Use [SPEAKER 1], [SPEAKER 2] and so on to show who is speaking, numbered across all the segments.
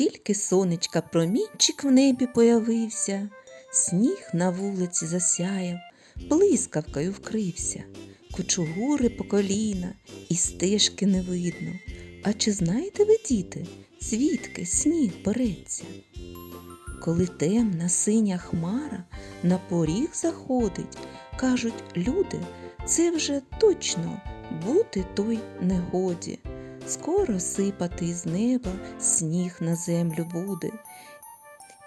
[SPEAKER 1] тільки сонечка промінчик в небі появився, сніг на вулиці засяяв, блискавкою вкрився, кучугури по коліна, і стежки не видно. А чи знаєте ви, діти, звідки сніг береться? Коли темна синя хмара на поріг заходить, кажуть люди, це вже точно бути той негоді. Скоро сипати із неба сніг на землю буде,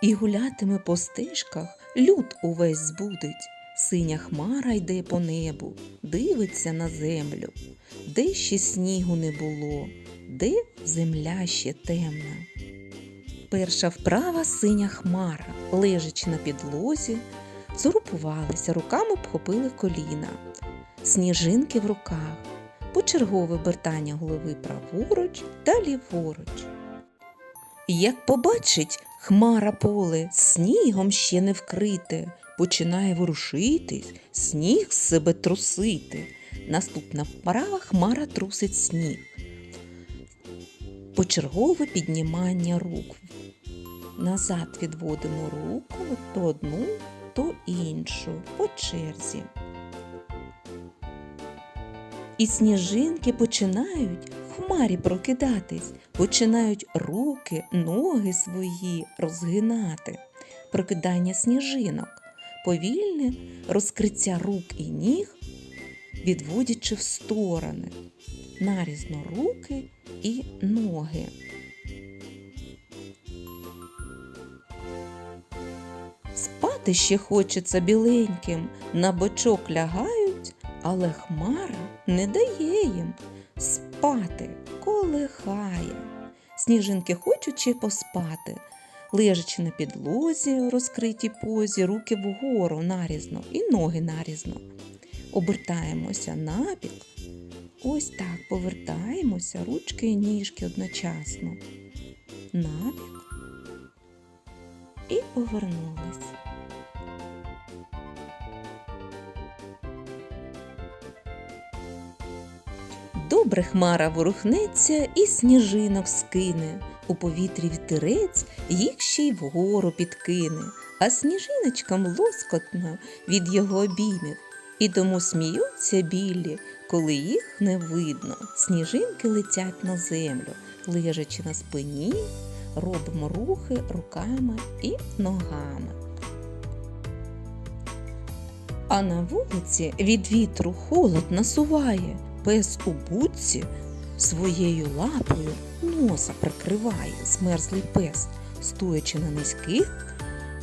[SPEAKER 1] і гулятиме по стежках люд увесь збудить. Синя хмара йде по небу, дивиться на землю, де ще снігу не було, де земля ще темна. Перша вправа синя хмара, лежачи на підлозі, зорупувалися, руками обхопили коліна, сніжинки в руках, почергове обертання голови праворуч та ліворуч. Як побачить хмара поле, снігом ще не вкрите, починає ворушитись, сніг з себе трусити. Наступна вправа хмара трусить сніг. Почергове піднімання рук. Назад відводимо руку то одну, то іншу по черзі. І сніжинки починають в хмарі прокидатись, починають руки, ноги свої розгинати. Прокидання сніжинок, повільне розкриття рук і ніг, відводячи в сторони, нарізно руки і ноги. Спати ще хочеться біленьким, на бочок лягають, але хмара не дає їм спати, колихає. Сніжинки хочуть ще поспати, лежачи на підлозі у розкритій позі, руки вгору нарізно і ноги нарізно. Обертаємося набік. Ось так повертаємося, ручки і ніжки одночасно. Набік і повернулись. Добре хмара ворухнеться і сніжинок скине. У повітрі вітерець їх ще й вгору підкине, а сніжиночкам лоскотно від його обіймів. І тому сміються білі, коли їх не видно. Сніжинки летять на землю, лежачи на спині, робимо рухи руками і ногами. А на вулиці від вітру холод насуває, пес у будці своєю лапою носа прикриває змерзлий пес, стоячи на низьких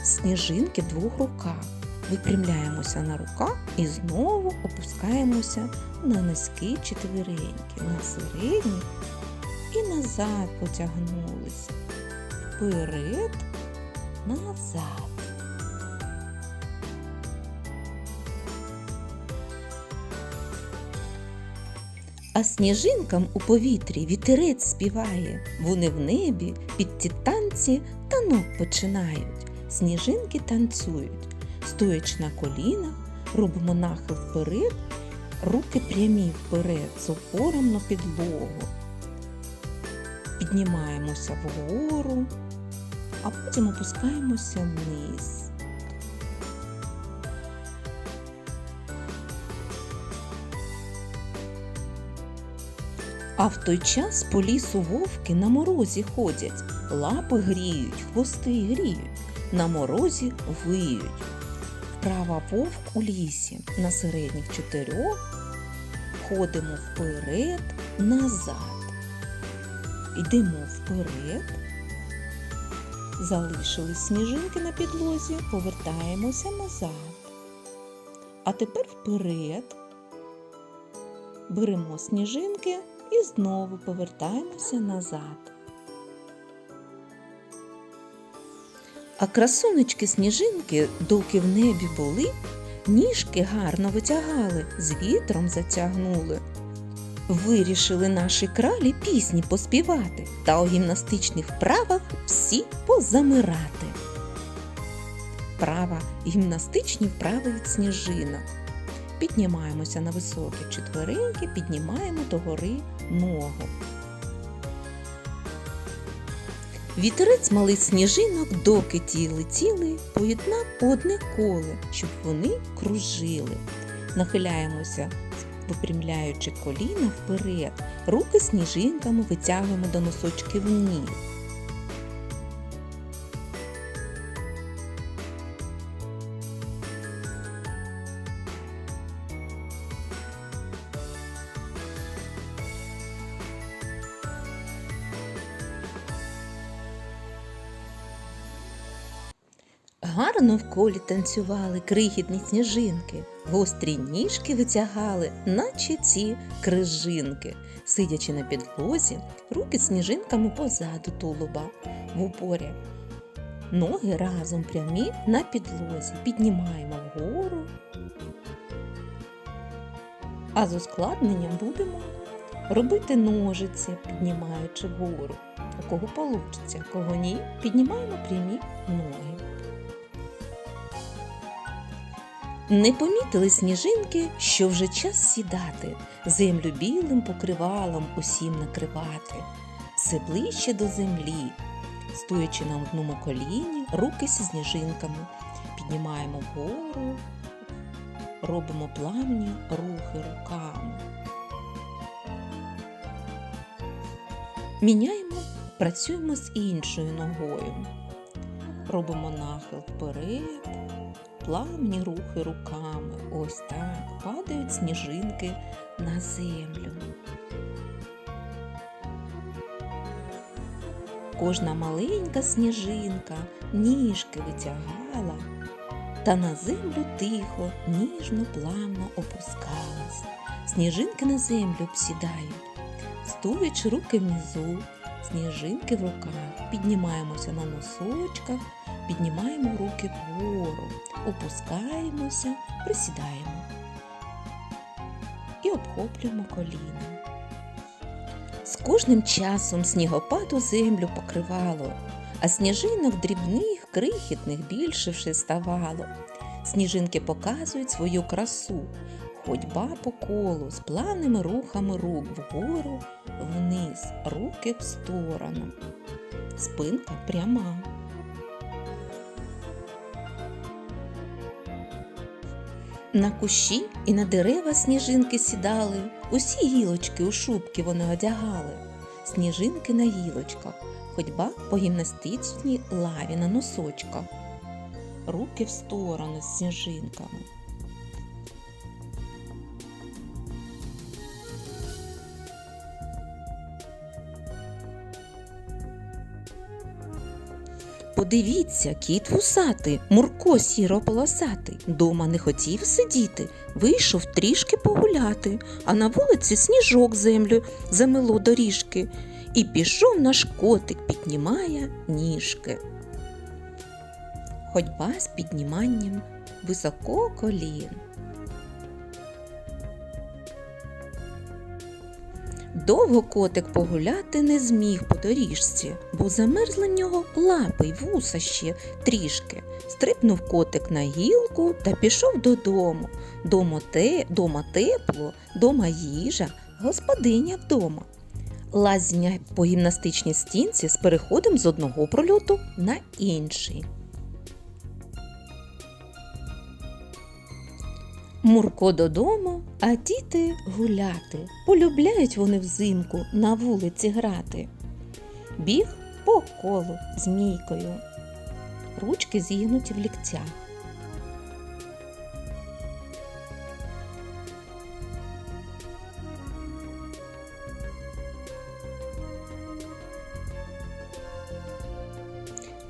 [SPEAKER 1] сніжинки в двох руках. Випрямляємося на руках і знову опускаємося на низькі четвереньки, на середні і назад потягнулися. Вперед, назад. А сніжинкам у повітрі вітерець співає, вони в небі під ті танці танок починають. Сніжинки танцюють, стоячи на колінах, робимо нахил вперед, руки прямі вперед з опором на підлогу. Піднімаємося вгору, а потім опускаємося вниз. А в той час по лісу вовки на морозі ходять, лапи гріють, хвости гріють, на морозі виють. Вправа вовк у лісі на середніх чотирьох ходимо вперед, назад. Йдемо вперед, залишили сніжинки на підлозі, повертаємося назад. А тепер вперед. Беремо сніжинки і знову повертаємося назад. А красунечки сніжинки, доки в небі були, ніжки гарно витягали, з вітром затягнули. Вирішили наші кралі пісні поспівати та у гімнастичних вправах всі позамирати. Права гімнастичні вправи від сніжинок. Піднімаємося на високі четвереньки, піднімаємо догори ногу. Вітерець малий сніжинок, доки ті летіли, поєднав одне коле, щоб вони кружили. Нахиляємося, випрямляючи коліна вперед, руки сніжинками витягуємо до носочків ніг. Гарно в колі танцювали крихітні сніжинки, гострі ніжки витягали, наче ці крижинки. Сидячи на підлозі, руки сніжинками позаду тулуба в упорі. Ноги разом прямі на підлозі, піднімаємо вгору. А з ускладненням будемо робити ножиці, піднімаючи вгору. У кого получиться, кого ні, піднімаємо прямі ноги. Не помітили сніжинки, що вже час сідати, землю білим покривалом усім накривати. Все ближче до землі, стоячи на одному коліні, руки зі сніжинками, піднімаємо вгору, робимо плавні рухи руками. Міняємо, працюємо з іншою ногою. Робимо нахил вперед, плавні рухи руками. Ось так падають сніжинки на землю. Кожна маленька сніжинка ніжки витягала, та на землю тихо, ніжно, плавно опускалась. Сніжинки на землю обсідають, стоячи руки внизу, сніжинки в руках, піднімаємося на носочках, піднімаємо руки вгору, опускаємося, присідаємо і обхоплюємо коліна. З кожним часом снігопаду землю покривало, а сніжинок дрібних, крихітних більше вже ставало. Сніжинки показують свою красу, ходьба по колу з плавними рухами рук вгору, вниз, руки в сторону. Спинка пряма. На кущі і на дерева сніжинки сідали, усі гілочки у шубки вони одягали, сніжинки на гілочках, ходьба по гімнастичній лаві на носочках, руки в сторони з сніжинками. Подивіться, кіт вусатий, Мурко сіро-полосатий, дома не хотів сидіти, вийшов трішки погуляти, а на вулиці сніжок землю замело доріжки, і пішов наш котик, піднімає ніжки. Ходьба з підніманням високо колін. Довго котик погуляти не зміг по доріжці, бо замерзли в нього лапи й вуса ще трішки. Стрибнув котик на гілку та пішов додому. Дома, те, дома тепло, дома їжа, господиня вдома. Лазня по гімнастичній стінці з переходом з одного прольоту на інший. Мурко додому, а діти гуляти. Полюбляють вони взимку на вулиці грати. Біг по колу змійкою, ручки зігнуті в ліктях.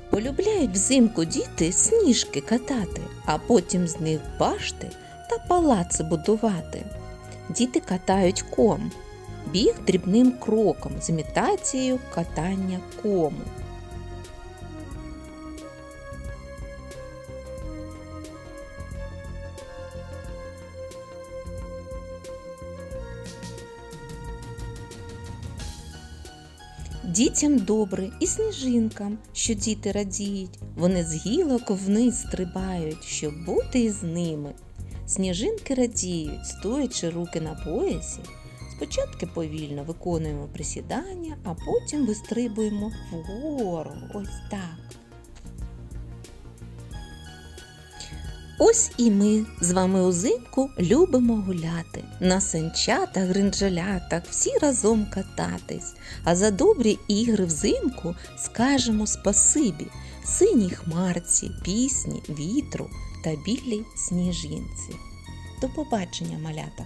[SPEAKER 1] Полюбляють взимку діти сніжки катати, а потім з них башти та палаци будувати. Діти катають ком, біг дрібним кроком з імітацією катання кому. Дітям добре і сніжинкам, що діти радіють, вони з гілок вниз стрибають, щоб бути із ними. Сніжинки радіють, стоячи руки на поясі, Спочатку повільно виконуємо присідання, а потім вистрибуємо вгору. Ось так. Ось і ми з вами узимку любимо гуляти, на санчатах, гринджалятах, всі разом кататись. А за добрі ігри взимку скажемо спасибі синій хмарці, пісні, вітру та білій сніжинці. До побачення, малята!